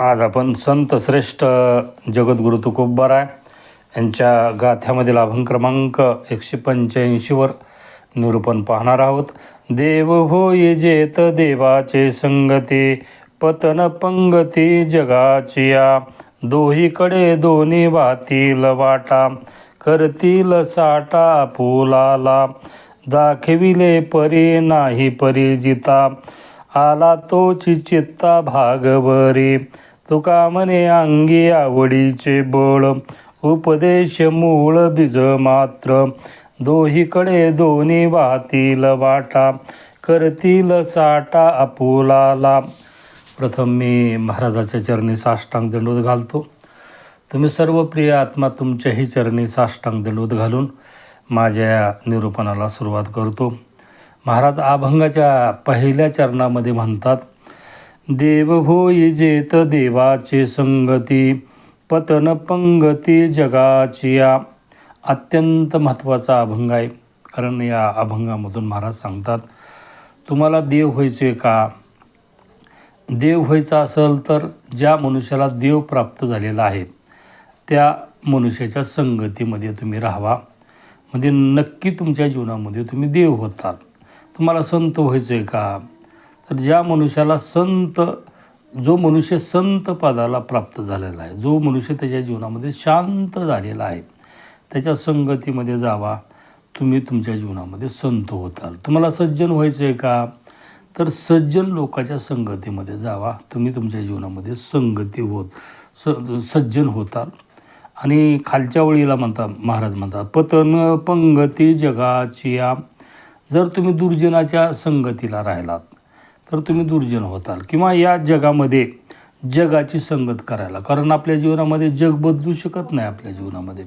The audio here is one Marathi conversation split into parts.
आज आपण संत श्रेष्ठ जगद्गुरु तुकोबाराय यांच्या गाथ्यामधील अभंग क्रमांक एकशे पंच्याऐंशीवर निरूपण पाहणार आहोत. देव होय जेत देवाचे संगती पतन पंगती जगाचिया. दोहीकडे दोन्ही वातील वाटा करतील साठा फुलाला. दाखविले परी नाही परिजिता आला तोची चित्ता भागवरी. तुका मने अंगी आवडीचे बळ उपदेश मूळ बीज मात्र. दोहीकडे दोन्ही वाहतील वाटा करतील साठा अपुलाला. प्रथम मी महाराजाच्या चरणी साष्टांग दंडोत घालतो. तुम्ही सर्व प्रिय आत्मा तुमच्याही चरणी साष्टांग दंडोत घालून माझ्या निरूपणाला सुरुवात करतो. महाराज अभंगाच्या पहिल्या चरणामध्ये म्हणतात देव होई जेत देवाचे संगती पतन पंगती जगाचिया. अत्यंत महत्त्वाचा अभंग आहे. कारण या अभंगामधून महाराज सांगतात तुम्हाला देव व्हायचे का? देव व्हायचा असेल तर ज्या मनुष्याला देव प्राप्त झालेला आहे त्या मनुष्याच्या संगतीमध्ये तुम्ही राहावा. म्हणजे नक्की तुमच्या जीवनामध्ये तुम्ही देव होताल तुम्हाला संत व्हायचं आहे का? ज्या मनुष्याला संत जो मनुष्य संत पदाला प्राप्त झालेला आहे जो मनुष्य त्याच्या जीवनामध्ये शांत झालेला आहे त्याच्या संगतीमध्ये जावा तुम्ही तुमच्या जीवनामध्ये संत होताल. तुम्हाला सज्जन व्हायचं आहे का? तर सज्जन लोकाच्या संगतीमध्ये जावा तुम्ही तुमच्या जीवनामध्ये संगती होत स सज्जन होताल. आणि खालच्या वळीला म्हणतात महाराज म्हणतात पतन पंगती जगाची जर तुम्ही दुर्जनाच्या संगतीला राहिलात तर तुम्ही दुर्जन होताल. किंवा या जगामध्ये जगाची संगत करायला. कारण आपल्या जीवनामध्ये जग बदलू शकत नाही आपल्या जीवनामध्ये.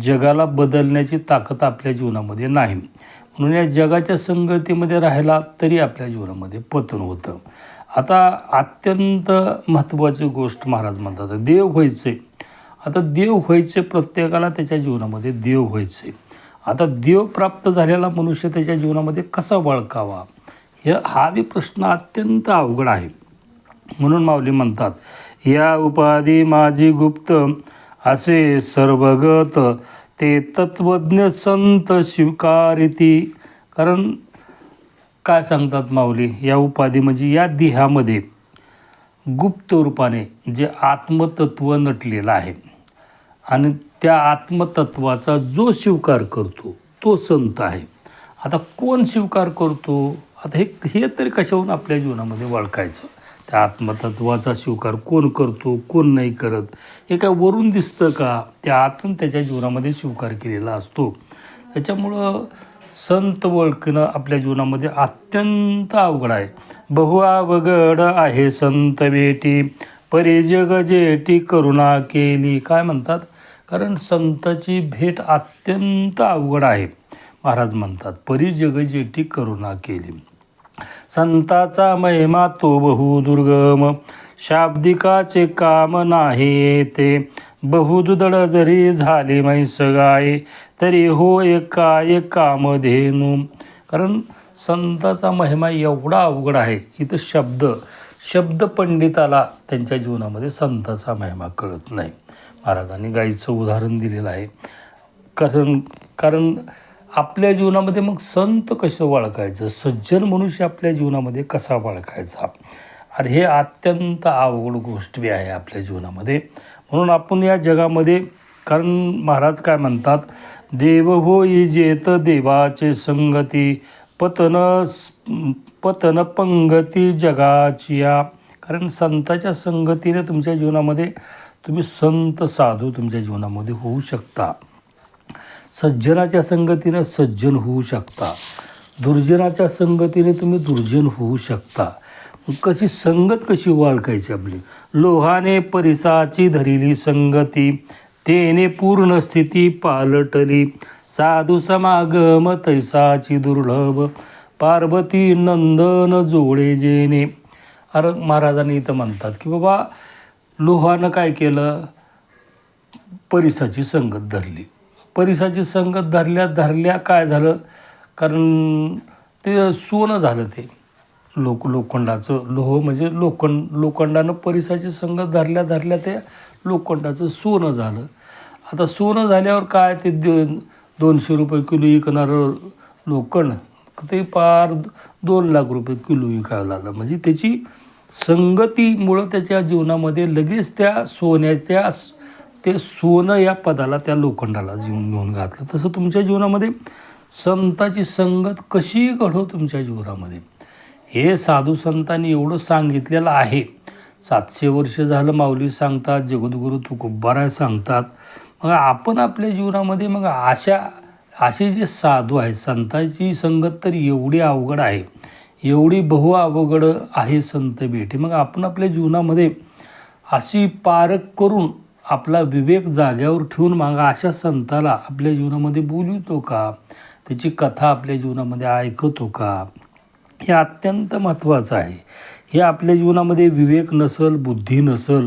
जगाला बदलण्याची ताकद आपल्या जीवनामध्ये नाही. म्हणून या जगाच्या संगतीमध्ये राहिला तरी आपल्या जीवनामध्ये पतन होतं. आता अत्यंत महत्त्वाची गोष्ट महाराज म्हणतात देव व्हायचे. आता देव व्हायचे प्रत्येकाला त्याच्या जीवनामध्ये देव व्हायचे. आता देव प्राप्त झालेला मनुष्य त्याच्या जीवनामध्ये कसा वळकावा हे हा बी प्रश्न अत्यंत अवघड आहे. म्हणून माऊली म्हणतात या उपाधी माझी गुप्त असे सर्वगत ते तत्वज्ञ संत स्वीकारिती. कारण काय सांगतात माऊली या उपाधी म्हणजे या देहामध्ये गुप्त रूपाने जे आत्मतत्व नटलेलं आहे आणि त्या आत्मतत्वाचा जो स्वीकार करतो तो संत आहे. आता कोण स्वीकार करतो? आता हे हे तरी कशाहून आपल्या जीवनामध्ये वळखायचं? त्या आत्मतत्वाचा स्वीकार कोण करतो कोण नाही करत? हे काय वरून दिसतं का? त्या आतून त्याच्या जीवनामध्ये स्वीकार केलेला असतो. त्याच्यामुळं संत ओळखणं आपल्या जीवनामध्ये अत्यंत अवघड आहे. बहु आहे संत बेटी परिजग जेटी करुणा केली. काय म्हणतात? कारण संताची भेट अत्यंत अवघड आहे. महाराज म्हणतात परिजग जेठी करुणा केली. संताचा महिमा तो बहुदुर्गम शाब्दिकाचे काम नाही येते. बहुदुदळ जरी झाली म्हैस गाय तरी हो एकाय काय कामधेनू कारण संताचा महिमा एवढा अवघड आहे इथं शब्द शब्द पंडिताला त्यांच्या जीवनामध्ये संताचा महिमा कळत नाही. महाराजांनी गाईचं उदाहरण दिलेलं आहे. कारण कारण आपल्या जीवनामध्ये मग संत कसं ओळखायचं सज्जन मनुष्य आपल्या जीवनामध्ये कसा ओळखायचा आणि हे अत्यंत अवघड गोष्ट बी आहे आपल्या जीवनामध्ये. म्हणून आपण या जगामध्ये कारण महाराज काय म्हणतात देव होई जेत देवाचे संगती पतन पतन पंगती जगाचिया. कारण संताच्या संगतीने तुमच्या जीवनामध्ये तुम्ही संत साधू तुमच्या जीवनामध्ये होऊ शकता. सज्जनाच्या संगतीनं सज्जन होऊ शकता. दुर्जनाच्या संगतीने तुम्ही दुर्जन होऊ शकता. कशी संगत कशी वाळखायची आपली? लोहाने परिसाची धरिली संगती तेने पूर्ण स्थिती पालटली. साधू समागम तैसाची दुर्लभ पार्वती नंदन जोडे जेने. अरे महाराजांनी इथं म्हणतात की बाबा लोहानं काय केलं? परिसाची संगत धरली. परिसाची संगत धरल्या धरल्या काय झालं? कारण ते सोनं झालं ते. लोक लोखंडाचं लोह म्हणजे लोखंड लोखंडानं परिसाची संगत धरल्या धरल्या त्या लोखंडाचं सोनं झालं. आता सोनं झाल्यावर काय ते दोनशे रुपये किलो विकणारं लोखंड ते पार दोन लाख रुपये किलो विकायला लागलं. म्हणजे त्याची संगतीमुळं त्याच्या जीवनामध्ये लगेच त्या सोन्याच्या ते सोनं या पदाला त्या लोखंडाला जीवन घेऊन घातलं. तसं तुमच्या जीवनामध्ये संताची संगत कशी घडो तुमच्या जीवनामध्ये? हे साधू संतांनी एवढं सांगितलेलं आहे. सातशे वर्ष झालं माऊली सांगतात जगद्गुरू तुकोबाराय सांगतात. मग आपण आपल्या जीवनामध्ये मग अशा असे जे साधू आहेत संतांची संगत तर एवढी अवघड आहे. एवढी बहु अवघड आहे संत भेटी. मग आपण आपल्या जीवनामध्ये अशी पारख करून आपला विवेक जाग्यावर ठेवून मागा अशा संताला आपल्या जीवनामध्ये बोलवतो का? त्याची कथा आपल्या जीवनामध्ये ऐकतो का? हे अत्यंत महत्त्वाचं आहे. हे आपल्या जीवनामध्ये विवेक नसल बुद्धी नसल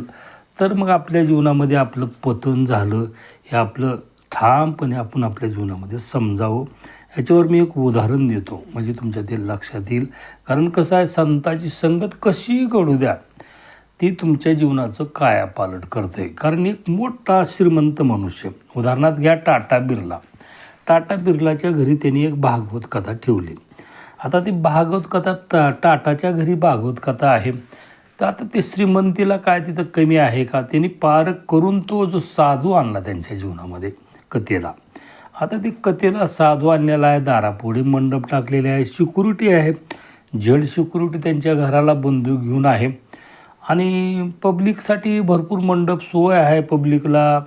तर मग आपल्या जीवनामध्ये आपलं पतन झालं हे आपलं ठामपणे आपण आपल्या जीवनामध्ये समजावं. याच्यावर मी एक उदाहरण देतो. म्हणजे तुमच्या ते लक्षात येईल. कारण कसं आहे संताची संगत कशी घडू द्या? ती तुमच्या जीवनाचं कायापालट करते. कारण एक मोठा श्रीमंत मनुष्य उदाहरणार्थ घ्या टाटा बिर्ला. टाटा बिर्लाच्या घरी त्यांनी एक भागवत कथा ठेवली. आता ती भागवत कथा टा टाटाच्या घरी भागवत कथा आहे. तर आता ते श्रीमंतीला काय तिथं कमी आहे का? त्यांनी पार करून तो जो साधू आणला त्यांच्या जीवनामध्ये कथेला. आता ते कथेला साधू आणलेला आहे दारापुढे मंडप टाकलेले आहे सिक्युरिटी आहे. जड सिक्युरिटी त्यांच्या घराला बंदूक घेऊन आहे. आणि पब्लिकसाठी भरपूर मंडप सोय आहे पब्लिकला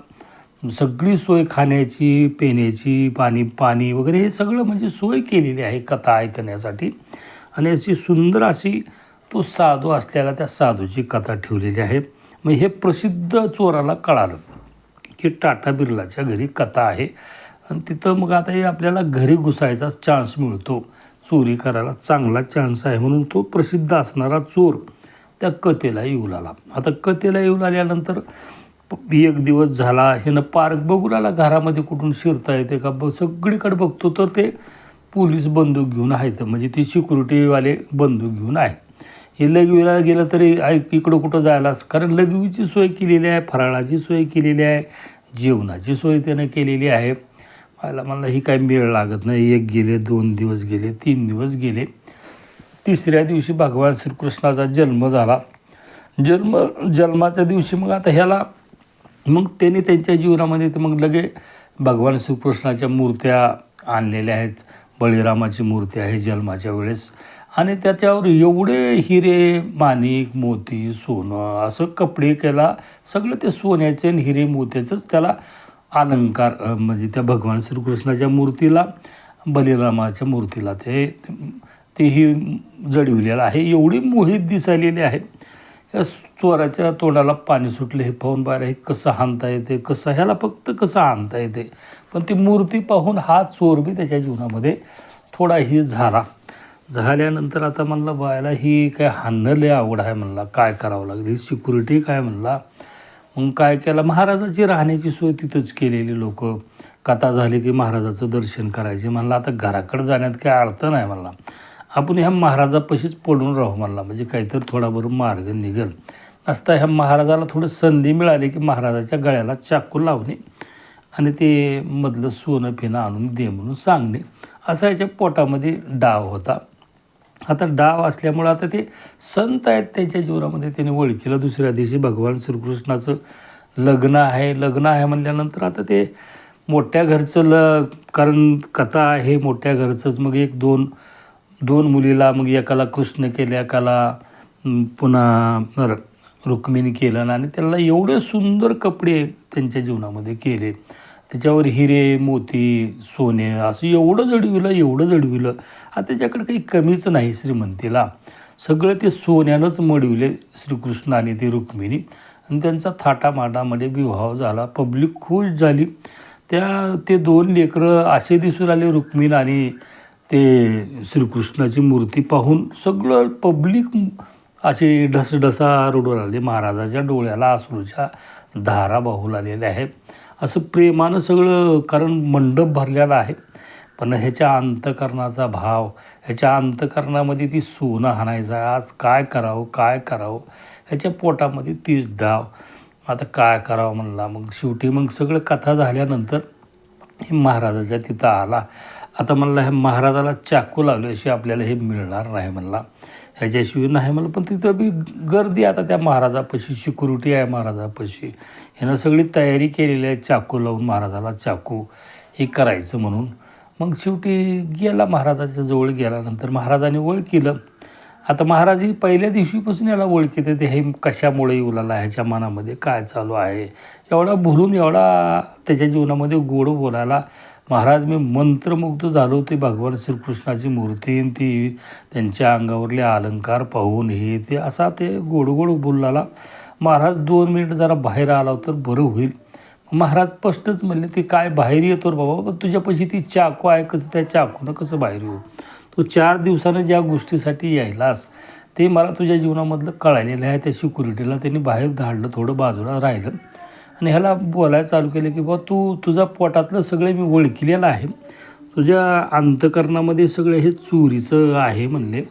सगळी सोय खाण्याची पिण्याची पाणी पाणी वगैरे हे सगळं म्हणजे सोय केलेली आहे कथा ऐकण्यासाठी. आणि अशी सुंदर अशी तो साधू असलेला त्या साधूची कथा ठेवलेली आहे. मग हे प्रसिद्ध चोराला कळालं की टाटा बिर्लाच्या घरी कथा आहे. आणि तिथं मग आता हे आपल्याला घरी घुसायचा चान्स मिळतो. चोरी करायला चांगला चान्स आहे म्हणून तो प्रसिद्ध असणारा चोर त्या कथेला येऊ लागला. आता कथेला येऊ लागल्यानंतर एक दिवस झाला ह्यानं पार्क बघू लागला घरामध्ये कुठून शिरता येते का? बघ सगळीकडे बघतो तर ते पोलीस बंदूक घेऊन आहेत. म्हणजे ती सिक्युरिटीवाले बंदूक घेऊन आहे हे लघवीला गेलं तरी ऐक इकडं कुठं जायलाच कारण लघवीची सोय केलेली आहे फराळाची सोय केलेली आहे जेवणाची सोय त्यानं केलेली आहे. मला मला ही काय मेळ लागत नाही. एक गेले दोन दिवस गेले तीन दिवस गेले. तिसऱ्या दिवशी भगवान श्रीकृष्णाचा जन्म झाला. जन्म जन्माच्या दिवशी मग आता ह्याला मग त्यांनी त्यांच्या जीवनामध्ये तर मग लगे भगवान श्रीकृष्णाच्या मूर्त्या आणलेल्या आहेत. बळीरामाची मूर्ती आहे जन्माच्या वेळेस. आणि त्याच्यावर एवढे हिरे माणिक मोती सोनं असं कपडे केला. सगळं ते सोन्याचे आणि हिरे मोत्याचंच त्याला अलंकार म्हणजे त्या भगवान श्रीकृष्णाच्या मूर्तीला बलिरामाच्या मूर्तीला ते तेही जडविलेलं आहे. एवढी मोहित दिसायलेली आहे. या चोराच्या तोंडाला पाणी सुटले. हे पाहून बाहेर हे कसं हाणता येते कसं ह्याला फक्त कसं हाणता येते. पण ती मूर्ती पाहून हा चोर बी त्याच्या जीवनामध्ये थोडा ही झाला. झाल्यानंतर आता म्हणलं बायला ही काय हाणणं लय आवड आहे म्हणला. काय करावं लागेल? ही सिक्युरिटी काय म्हणला? मग काय केलं? महाराजाची राहण्याची सोय तिथंच केलेली लोक. कथा झाली की महाराजाचं दर्शन करायचे. म्हणलं आता घराकडे जाण्यात काय अर्थ नाही म्हणला. आपण ह्या महाराजापाशीच पडून राहू म्हणला. म्हणजे काहीतरी थोडाभर मार्ग निघेल. असता ह्या महाराजाला थोडं संधी मिळाली की महाराजाच्या गळ्याला चाकू लावणे आणि ते मधलं सोनं फिनं आणून दे म्हणून सांगणे. असा याच्या पोटामध्ये डाव होता. आता डाव असल्यामुळं आता ते संत आहेत त्यांच्या जीवनामध्ये. त्याने ओळखीला दुसऱ्या दिवशी भगवान श्रीकृष्णाचं लग्न आहे. लग्न आहे म्हणल्यानंतर आता ते मोठ्या घरचं ल कारण कथा आहे मोठ्या घरचंच. मग एक दोन दोन मुलीला मग एकाला कृष्ण केलं एकाला पुन्हा र- रुक्मिणी केलं आणि त्याला एवढे सुंदर कपडे त्यांच्या जीवनामध्ये केले. त्याच्यावर हिरे मोती सोने असं एवढं जडविलं एवढं जडविलं आता त्याच्याकडे काही कमीच नाही श्रीमंतीला. सगळं ते सोन्यानंच मडविले श्रीकृष्ण आणि ते रुक्मिणी. आणि त्यांचा थाटामाटामध्ये विवाह झाला पब्लिक खुश झाली. त्या ते दोन लेकरं असे दिसून आले रुक्मिणी आणि ते श्रीकृष्णाची मूर्ती पाहून सगळं पब्लिक असे ढसढसा रडू आले महाराजाच्या डोळ्याला अश्रूच्या धारा वाहू लागलेल्या आहेत. असं प्रेमानं सगळं कारण मंडप भरलेला आहे. पण ह्याच्या अंतकरणाचा भाव ह्याच्या अंतकरणामध्ये ती सोनं हाणायचं आहे आज काय करावं काय करावं ह्याच्या पोटामध्ये तीच डाव. आता काय करावं म्हणला. मग शेवटी मग सगळं कथा झाल्यानंतर महाराजाच्या तिथं आला. आता म्हणला ह्या महाराजाला चाकू लावल्याशिवाय आपल्याला हे मिळणार नाही म्हणला. ह्याच्याशिवाय नाही म्हणलं पण तिथं बी गर्दी आता त्या महाराजापाशी सिक्युरिटी आहे महाराजापाशी. ह्यानं सगळी तयारी केलेली आहे चाकू लावून महाराजाला चाकू हे करायचं म्हणून. मग शेवटी गेला महाराजाच्या जवळ गेल्यानंतर महाराजाने केलं. आता महाराज ही पहिल्या दिवशीपासून याला ओळखीत ते हे कशामुळे उलाला ह्याच्या मनामध्ये काय चालू आहे? एवढा भुलून एवढा त्याच्या जीवनामध्ये गोड बोलायला महाराज मी मंत्रमुग्ध झालो ते भगवान श्रीकृष्णाची मूर्ती आणि ती त्यांच्या अंगावरले अलंकार पाहून हे ते असा ते गोड गोड बोलला महाराज दोन मिनिट जरा बाहेर आला तर बरं होईल. महाराज स्पष्टच म्हणले ते काय बाहेर येतो बाबा? पण तुझ्यापाशी ती चाकू आहे कसं त्या चाकूनं कसं बाहेर येऊ? तू चार दिवसानं ज्या गोष्टीसाठी यायलास ते मला तुझ्या जीवनामधलं कळालेलं आहे. त्या सिक्युरिटीला त्यांनी बाहेर धाडलं थोडं बाजूला राहिलं. आणि ह्याला बोलायला चालू केलं की बाबा तू तुझा पोटातलं सगळं मी ओळखलेलं आहे. तुझ्या अंतकरणामध्ये सगळं हे चोरीचं आहे म्हणले.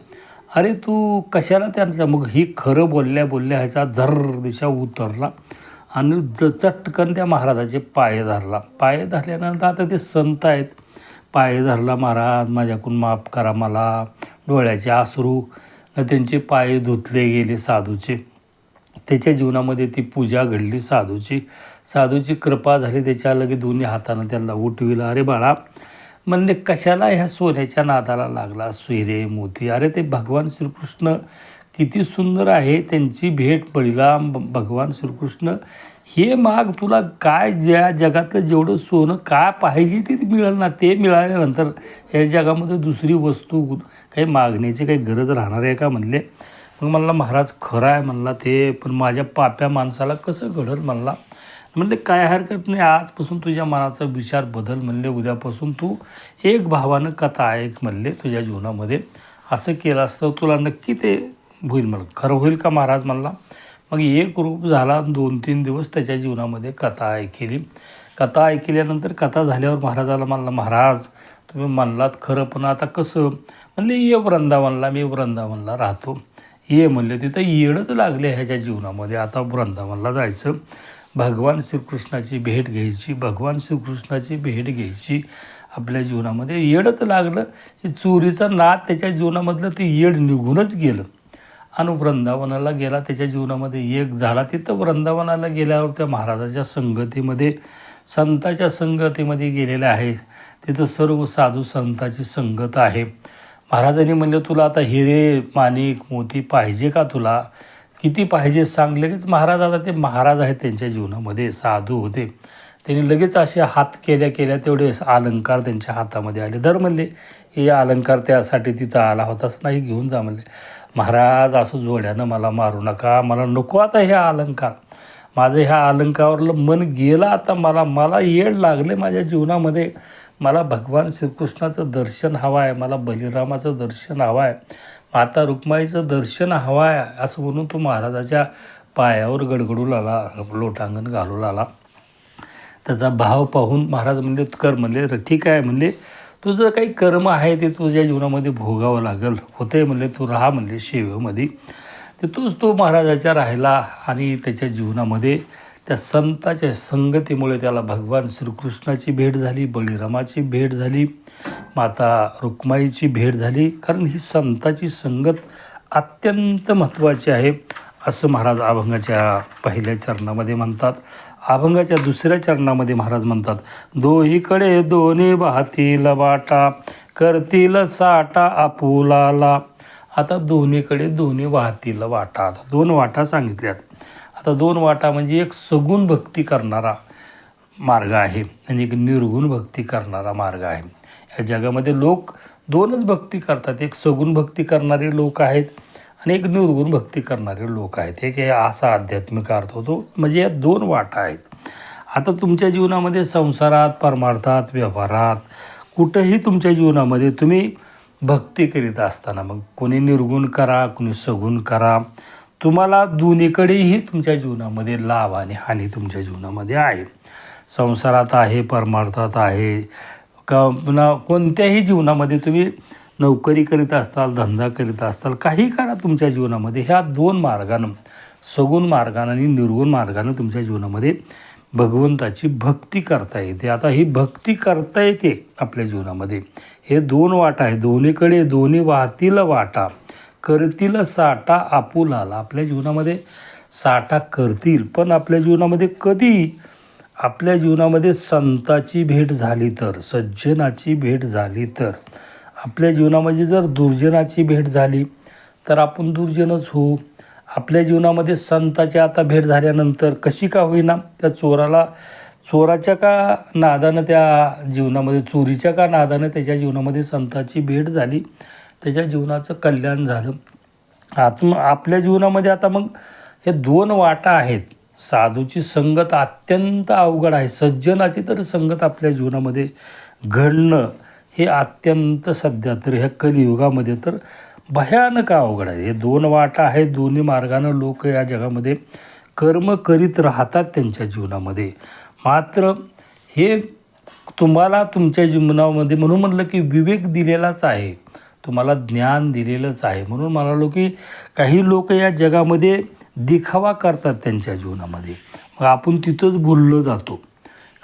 अरे तू कशाला त्यांचा मग ही खरं बोलल्या बोलल्या ह्याचा झर्र दिशा उतरला आणि ज चटकन त्या महाराजाचे पाय धरला. पाय धरल्यानंतर आता ते संत आहेत. पाय धरला महाराज माझ्याकडून माफ करा मला. डोळ्याचे आसरू त्यांचे पाय धुतले गेले साधूचे. त्याच्या जीवनामध्ये ती पूजा घडली. साधूची साधूची कृपा झाली. त्याच्या लगे दोन्ही हातानं त्यांना उठविलं. अरे बाळा म्हणले कशाला ह्या सोन्याच्या नादाला लागला? सुरे मोती. अरे ते भगवान श्रीकृष्ण किती सुंदर आहे. त्यांची भेट बळीला भगवान श्रीकृष्ण हे माग तुला काय ज्या जगातलं जेवढं सोनं काय पाहिजे ते मिळेल ना ते मिळाल्यानंतर या जगामध्ये दुसरी वस्तू काही मागण्याची काही गरज राहणार आहे का? म्हणले. मग म्हणला महाराज खरं आहे म्हणला ते पण माझ्या पाप्या माणसाला कसं घडल म्हणला? म्हणले काय हरकत नाही आजपासून तुझ्या मनाचा विचार बदल म्हणले उद्यापासून तू एक भावानं कथा ऐक म्हणले तुझ्या जीवनामध्ये. असं केलं असतं तुला नक्की ते होईल म्हणलं. खरं होईल का महाराज? म्हणला. मग एक रूप झाला दोन तीन दिवस त्याच्या जीवनामध्ये कथा ऐकली. कथा ऐकल्यानंतर कथा झाल्यावर महाराजाला म्हणला महाराज तुम्ही म्हणलात खरं पण आता कसं? म्हणले ये वृंदावनला मी वृंदावनला राहतो. ये म्हणले तिथं येडच लागले ह्याच्या जीवनामध्ये. आता वृंदावनला जायचं. भगवान श्रीकृष्णाची भेट घ्यायची भगवान श्रीकृष्णाची भेट घ्यायची. आपल्या जीवनामध्ये येडच लागलं. की चोरीचा नाद त्याच्या जीवनामधलं ते येड निघूनच गेलं. आणि वृंदावनाला गेला त्याच्या जीवनामध्ये एक झाला. तिथं वृंदावनाला गेल्यावर त्या महाराजाच्या संगतीमध्ये संताच्या संगतीमध्ये गेलेले आहे. तिथं सर्व साधू संताची संगत आहे. महाराजांनी म्हणलं तुला आता हिरे माणिक मोती पाहिजे का तुला? किती पाहिजे सांग. लगेच महाराज आता ते महाराज आहेत त्यांच्या जीवनामध्ये साधू होते. त्यांनी लगेच असे हात केल्या केल्या तेवढे अलंकार त्यांच्या हातामध्ये आले. दर म्हणले हे अलंकार त्यासाठी तिथं आला होताच नाही घेऊन जा म्हणले. महाराज असं जोड्यानं मला मारू नका मला नको आता हे अलंकार. माझं ह्या अलंकावरलं मन गेलं आता मला मला येड लागले माझ्या जीवनामध्ये. मला भगवान श्रीकृष्णाचं दर्शन हवं आहे मला बलिरामाचं दर्शन हवं आहे माता रुक्माईचं दर्शन हवं आहे असं म्हणून तो महाराजाच्या पायावर गडगडू लागला लोटांगण घालू लागला. त्याचा भाव पाहून महाराज म्हणले कर म्हणले ठीक आहे म्हणले तुझं काही कर्म आहे ते तुझ्या जीवनामध्ये भोगावं लागेल. होते म्हणले तू राहा म्हणले शेवेमध्ये. ते तूच तो महाराजाच्या राहिला आणि त्याच्या जीवनामध्ये त्या संताच्या संगतीमुळे त्याला भगवान श्रीकृष्णाची भेट झाली बळीरामाची भेट झाली माता रुक्माईची भेट झाली. कारण ही संताची संगत अत्यंत महत्त्वाची आहे असं महाराज अभंगाच्या पहिल्या चरणामध्ये म्हणतात. अभंगाच्या दुसऱ्या चरणामध्ये महाराज म्हणतात दोहीकडे दोन्ही वाहतील वाटा करतील साठा आपुलाला. आता दोन्हीकडे दोन्ही वाहतील वाटा. आता दोन वाटा सांगितल्यात. आता दोन वाटा म्हणजे एक सगुण भक्ती करणारा मार्ग आहे आणि एक निर्गुण भक्ती करणारा मार्ग आहे. या जगामध्ये लोक दोनच भक्ती करतात. एक सगुण भक्ती करणारे लोक आहेत आणि एक निर्गुण भक्ती करणारे लोक आहेत. एक हे असा आध्यात्मिक अर्थ होतो. म्हणजे या दोन वाटा आहेत. आता तुमच्या जीवनामध्ये संसारात परमार्थात व्यवहारात कुठंही तुमच्या जीवनामध्ये तुम्ही भक्ती करीत असताना मग कोणी निर्गुण करा कोणी सगुण करा. तुम्हाला दोन्हीकडेही तुमच्या जीवनामध्ये लाभ आणि हानी तुमच्या जीवनामध्ये आहे. संसारात आहे परमार्थात आहे. का पुन्हा कोणत्याही जीवनामध्ये तुम्ही नोकरी करीत असताल धंदा करीत असताल काही करा तुमच्या जीवनामध्ये. ह्या दोन मार्गानं सगुण मार्गानं आणि निर्गुण मार्गानं तुमच्या जीवनामध्ये भगवंताची भक्ती करता येते. आता ही भक्ती करता येते आपल्या जीवनामध्ये. हे दोन वाटा आहे. दोन्हीकडे दोन्ही वाहतील वाटा. करतील साठा आपुलाला. आपल्या जीवनामध्ये साठा करतील पण आपल्या जीवनामध्ये कधी? आपल्या जीवनामध्ये संताची भेट झाली तर सज्जनाची भेट झाली तर. आपल्या जीवनामध्ये जर दुर्जनाची भेट झाली तर आपण दुर्जनच होऊ. आपल्या जीवनामध्ये संताची आता भेट झाल्यानंतर कशी का होईना? त्या चोराला चोराच्या का नादानं त्या जीवनामध्ये चोरीच्या का नादानं त्याच्या जीवनामध्ये संताची भेट झाली? त्याच्या जीवनाचं कल्याण झालं. आत्म आपल्या जीवनामध्ये आता मग हे दोन वाटा आहेत. साधूची संगत अत्यंत अवघड आहे. सज्जनाची तर संगत आपल्या जीवनामध्ये घडणं हे अत्यंत सध्या तर ह्या कलियुगामध्ये तर भयानक अवघड आहे. हे दोन वाटा आहेत. दोन्ही मार्गानं लोक या जगामध्ये कर्म करीत राहतात त्यांच्या जीवनामध्ये. मात्र हे तुम्हाला तुमच्या जीवनामध्ये म्हणून म्हटलं की विवेक दिलेलाच आहे. तुम्हाला ज्ञान दिलेलंच आहे. म्हणून म्हणालो की काही लोक या जगामध्ये दिखावा करतात त्यांच्या जीवनामध्ये. मग आपण तिथंच भुललो जातो.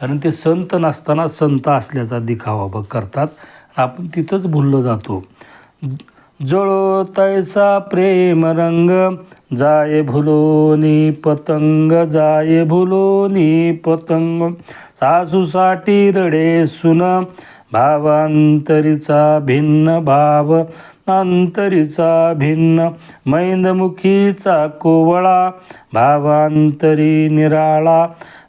कारण ते संत नसताना संत असल्याचा दिखावा बघ करतात. आपण तिथंच बोललो जातो. जळो तैसा प्रेम रंग जाय भुलोनी पतंग जाय भुलोनी पतंग. सासूसाठी रडे सुन भावांतरीचा भिन्न भाव अंतरीचा भिन्न मैंदमुखीचा कोवळा भावांतरी निराळा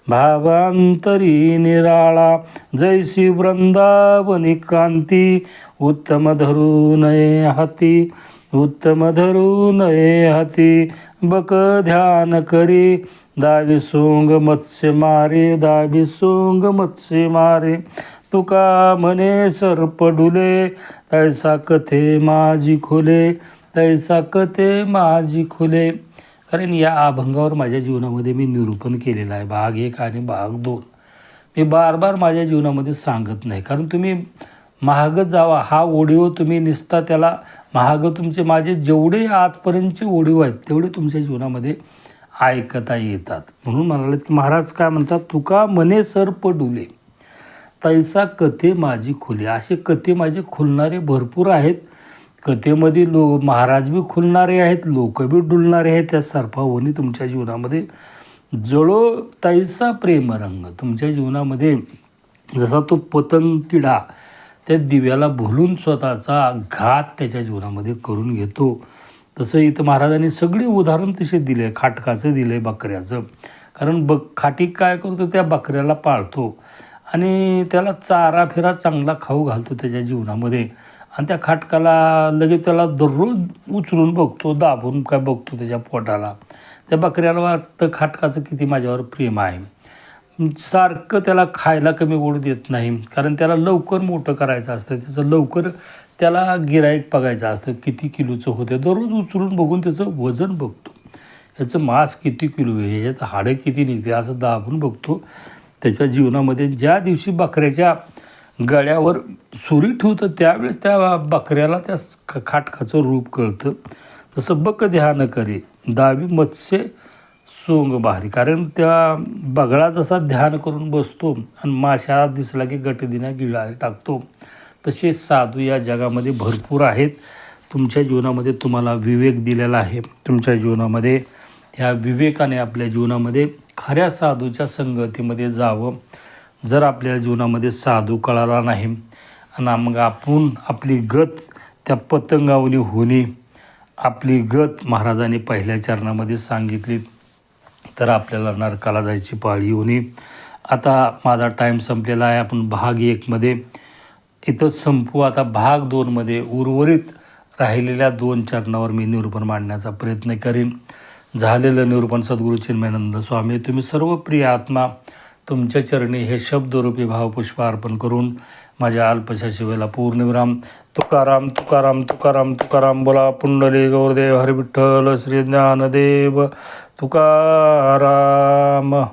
भावांतरी निराळा जैसी वृंदावनी कांती उत्तम धरू नये हाती उत्तम धरू नये हाती बक ध्यान करी दावी सोंग मत्स्य मारे दावी सोंग मत्स्य मारे तुका म्हणे सरपडुले तैसा कथे माझी खुले तैसा कथे माझी खुले. कारण या अभंगावर माझ्या जीवनामध्ये मी निरूपण केलेलं आहे. भाग एक आणि भाग दोन. मी बार बार माझ्या जीवनामध्ये सांगत नाही. कारण तुम्ही महागत जावा. हा ओडिओ तुम्ही निसता त्याला महाग तुमचे माझे जेवढे आजपर्यंतचे ओडिओ आहेत तेवढे तुमच्या जीवनामध्ये ऐकता येतात. म्हणून म्हणाले की महाराज काय म्हणतात? तुका मने सर पडुले. तैसा कथे माझी खुले. असे कथे माझे खुलणारे भरपूर आहेत. कथेमध्ये लो महाराज बी खुलणारे आहेत लोक बी डुलणारे आहेत. त्या सर्पावणी तुमच्या जीवनामध्ये जळो तैसा प्रेमरंग. तुमच्या जीवनामध्ये जसा तो पतंग किडा त्या दिव्याला भुलून स्वतःचा घात त्याच्या जीवनामध्ये करून घेतो. तसं इथं महाराजांनी सगळी उदाहरण तसे दिले खाटकाचं दिलं आहे बकऱ्याचं. कारण बक खाटीक काय करतो त्या बकऱ्याला पाळतो. आणि त्याला चारा फिरा चांगला खाऊ घालतो त्याच्या जीवनामध्ये. आणि त्या खाटकाला लगेच त्याला दररोज उचलून बघतो दाबून काय बघतो त्याच्या पोटाला. त्या बकऱ्याला वाटतं खाटकाचं किती माझ्यावर प्रेम आहे. सारखं त्याला खायला कमी ओढ देत नाही. कारण त्याला लवकर मोठं करायचं असतं. त्याचं लवकर त्याला गिरायक बघायचं असतं. किती किलोचं होतं दररोज उचलून बघून त्याचं वजन बघतो. याचं मांस किती किलो आहे? ह्याच्यात हाडं किती निघते? असं दाबून बघतो. त्याच्या जीवनामध्ये ज्या दिवशी बकऱ्याच्या गळ्यावर सुरी ठेवतं त्यावेळेस त्या बकऱ्याला त्या खाटकाचं रूप कळतं. तसं बक ध्यान करे दावी मत्स्य सोंग भारी कारण त्या बगळा जसा ध्यान करून बसतो आणि माशा दिसला की गटदिना गिळा टाकतो तसे साधू या जगामध्ये भरपूर आहेत. तुमच्या जीवनामध्ये तुम्हाला विवेक दिलेला आहे. तुमच्या जीवनामध्ये ह्या विवेकाने आपल्या जीवनामध्ये खऱ्या साधूच्या संगतीमध्ये जावं जर आपल्या जीवनामध्ये साधू कळाला नाही आणि मग आपण आपली गत त्या पतंगावली होणे आपली गत महाराजांनी पहिल्या चरणामध्ये सांगितली तर आपल्याला नरकाला जायची पाळी होणे. आता माझा टाईम संपलेला आहे. आपण भाग एकमध्ये इथंच संपू. आता भाग दोनमध्ये उर्वरित राहिलेल्या दोन चरणावर मी निरूपण मांडण्याचा प्रयत्न करीन. झालेलं निरूपण सद्गुरू चिन्मयानंद स्वामी तुम्ही सर्व प्रिय आत्मा तुमच्या चरणी हे शब्दरूपी भावपुष्प अर्पण करून माझ्या अल्पशा शिवेला पूर्णविराम तुकाराम तुकाराम तुकाराम तुकाराम बोला. पुंडली गौरदेव हरिविठ्ठल श्री ज्ञानदेव तुकाराम.